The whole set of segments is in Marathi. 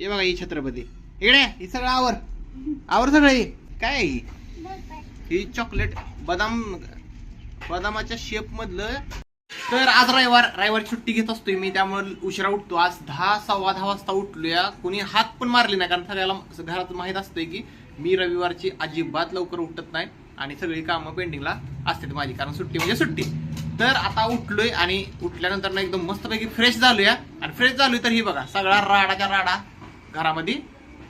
हे बघा ही छत्रपती. इकडे ही सगळं आवर. आवर सगळं ही. काय आहे ही? ही चॉकलेट बदाम बदामाच्या शेप मधलं. तर आज रविवार रविवार सुट्टी घेत असतोय मी त्यामुळे उशिरा उठतो. आज दहा सव्वा दहा वाजता उठलोया. कोणी हात पण मारले नाही कारण सगळ्याला घरात माहीत असतंय की मी रविवारची अजिबात लवकर उठत नाही आणि सगळी कामं पेंडिंगला असतात माझी कारण सुट्टी म्हणजे सुट्टी. तर आता उठलोय आणि उठल्यानंतर ना एकदम मस्तपैकी फ्रेश झालोया. आणि फ्रेश झालोय तर ही बघा सगळा राडाच्या राडा. घरामध्ये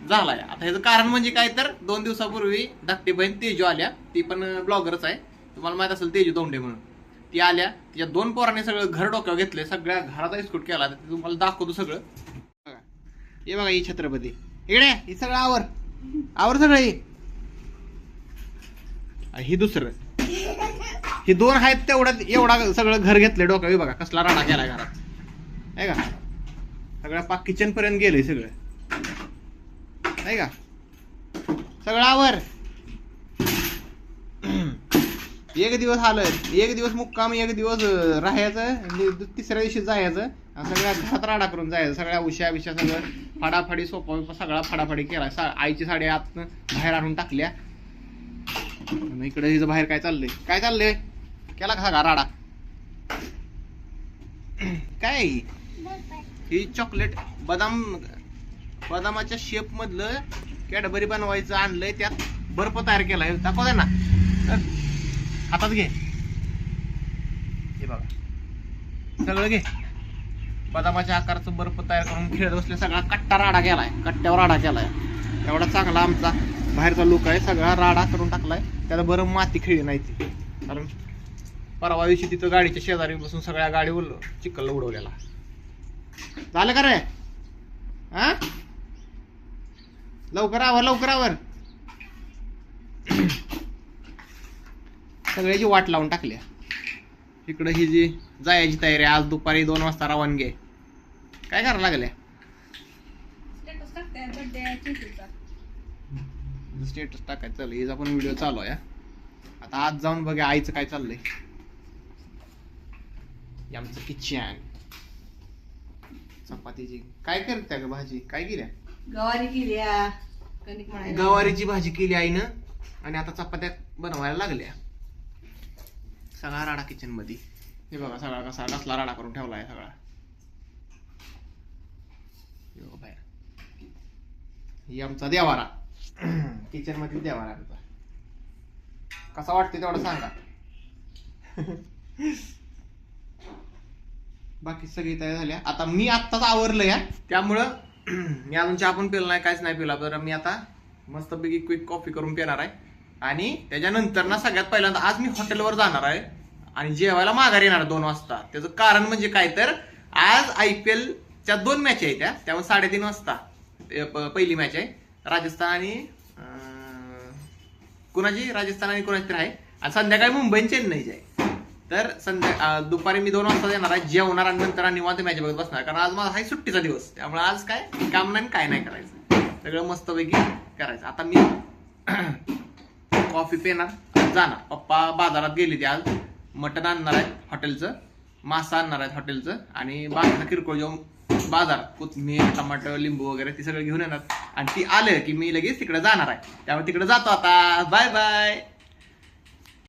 झालाय. आता ह्याचं कारण म्हणजे काय तर दोन दिवसापूर्वी धाकटी बहीण तेजू आल्या. ती पण ब्लॉगरच आहे. तुम्हाला माहीत असेल तेजू दोंडे म्हणून. ती आल्या. तिच्या दोन पोरांनी सगळं घर डोक्यावर घेतलंय. सगळ्या घराचा इस्कूट केला. ते तुम्हाला दाखवतो सगळं. बघा. हे बघा ही छत्रपती. इकडे ही सगळं आवर. आवर सगळं ही. ही दुसरं. ही दोन आहेत तेवढ्यात एवढा सगळं घर घेतलंय डोक्यावर. बघा कसला राणा केलाय घरात. आहे का? सगळं पाक किचन पर्यंत गेलंय सगळं. आहे का? सगळं आवर एक दिवस आलं एक दिवस मुक्काम एक दिवस राहायचं. दु- तिसऱ्या दिवशी जायचं. सगळ्या घरात राडा करून जायचं. सगळ्या उश्या बिश्या सगळं. फाडाफाडी सोपा बिपा सगळा फाडाफाडी केला. सा- आईची साडी आत बाहेर आणून टाकल्या. इकडे हिचं बाहेर काय चाललंय? काय चाललंय? केला का सगळा राडा? काय? ही चॉकलेट बदाम बदामाच्या शेप मधलं कॅडबरी बनवायचं आणलंय त्यात बर्फ तयार केलाय. दाखव ना हातात घे. हे बघा. सगळं घे. बदामाच्या आकाराचं बर्फ तयार करून खेळत बसले सगळा कट्टा राडा केलाय. कट्ट्यावर राडा केलाय. एवढा चांगला आमचा बाहेरचा लोक आहे. सगळा राडा करून टाकलाय. त्याला बरं माती खेळली नाही ती. कारण परवा दिवशी तिथं गाडीच्या शेजारी बसून सगळ्या गाडीवर चिखल उडवलेला. झालं का रे? हा? लवकर आवर लवकर आवर. सगळ्याची वाट लावून टाकल्या इकडं ही जी जायची तयारी. आज दुपारी दोन वाजता रवानगी आहे. काय करायला लागल्या स्टेटस टाकायचं चालू हिचा पण व्हिडिओ चालू आहे. आता आज जाऊन बघा आईचं काय चाललंय. आमचं किचन चपातीची. काय करते ग भाजी? काय केल्या? गवारी केली कणिक म्हणायला गवारीची भाजी केली आईनं आणि आता चपात्या बनवायला लागल्या. सगळा राडा किचनमध्ये हे बघा सगळा कसा कसला राडा करून ठेवला आहे सगळा बाहेर ही आमचा देवारा. किचनमध्ये देवारा आमचा. कसा वाटते तेवढं सांगा. बाकी सगळी तयार झाल्या. आता मी आत्ताच आवरलं या त्यामुळं मी अजून चहा पण पिला नाही काहीच नाही पिला. तर मी आता मस्तपैकी क्विक कॉफी करून पिणार आहे. आणि त्याच्यानंतर ना सगळ्यात पहिल्यांदा आज मी हॉटेलवर जाणार आहे आणि जेवायला माघार येणार दोन वाजता. त्याचं कारण म्हणजे काय तर आज आय पी एलच्या दोन मॅच आहेत त्या. त्यामुळे साडेतीन वाजता प- पहिली मॅच आहे. राजस्थान आणि कुणाची? राजस्थान आणि कुणाची तर आहे. आणि संध्याकाळी मुंबई चेन्नईची आहे. तर संध्या दुपारी मी दोन वाजता येणार आहे जेवणार आणि नंतर निवांत मॅच बघत बसणार. कारण आज माझा हा सुट्टीचा दिवस. त्यामुळे आज काय? काम नाही काय नाही करायचं. सगळं मस्तपैकी करायचं. आता मी कॉफी पेणार जाणार. पप्पा बाजारात गेली ते आज. मटण आणणार आहेत हॉटेलचं. मासा आणणार आहेत हॉटेलचं. आणि बाकीचं किरकोळ जेवण बाजार. कोथमीर टमाटर लिंबू वगैरे ती सगळं घेऊन येणार. आणि ती आलं की मी लगेच तिकडे जाणार आहे. त्यामुळे तिकडे जातो आता. Bye bye.